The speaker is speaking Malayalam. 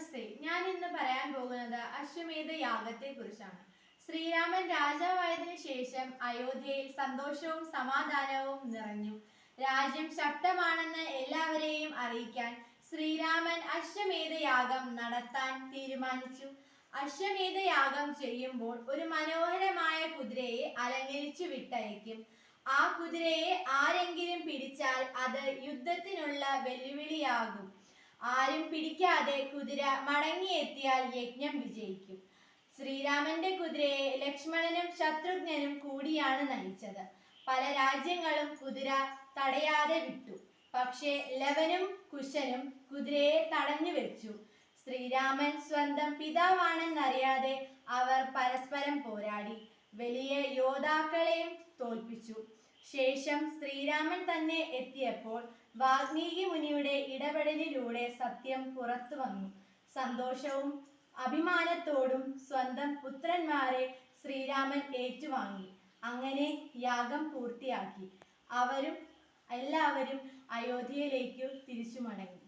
നമസ്തേ ഞാൻ ഇന്ന് പറയാൻ പോകുന്നത് അശ്വമേധ യാഗത്തെ കുറിച്ചാണ് ശ്രീരാമൻ രാജാവായതിനു ശേഷം അയോധ്യയിൽ സന്തോഷവും സമാധാനവും നിറഞ്ഞു. രാജ്യം ശക്തമാണെന്ന് എല്ലാവരെയും അറിയിക്കാൻ ശ്രീരാമൻ അശ്വമേധ യാഗം നടത്താൻ തീരുമാനിച്ചു. അശ്വമേധ യാഗം ചെയ്യുമ്പോൾ ഒരു മനോഹരമായ കുതിരയെ അലങ്കരിച്ചു വിട്ടയക്കും. ആ കുതിരയെ ആരെങ്കിലും പിടിച്ചാൽ അത് യുദ്ധത്തിനുള്ള വെല്ലുവിളിയാകും. ആരും പിടിക്കാതെ കുതിര മടങ്ങിയെത്തിയാൽ യജ്ഞം വിജയിക്കും. ശ്രീരാമന്റെ കുതിരയെ ലക്ഷ്മണനും ശത്രുഘ്നനും കൂടിയാണ് നയിച്ചത്. പല രാജ്യങ്ങളും കുതിര തടയാതെ വിട്ടു. പക്ഷേ ലവനും കുശനും കുതിരയെ തടഞ്ഞു വെച്ചു. ശ്രീരാമൻ സ്വന്തം പിതാവാണെന്നറിയാതെ അവർ പരസ്പരം പോരാടി. വലിയ യോദ്ധാക്കളെയും തോൽപ്പിച്ചു. ശേഷം ശ്രീരാമൻ തന്നെ എത്തിയപ്പോൾ വാൽമീകി മുനിയുടെ ഇടപെടലിലൂടെ സത്യം പുറത്തു വന്നു. സന്തോഷവും അഭിമാനത്തോടും സ്വന്തം പുത്രന്മാരെ ശ്രീരാമൻ ഏറ്റുവാങ്ങി. അങ്ങനെ യാഗം പൂർത്തിയാക്കി. അവരും എല്ലാവരും അയോധ്യയിലേക്കു തിരിച്ചു മടങ്ങി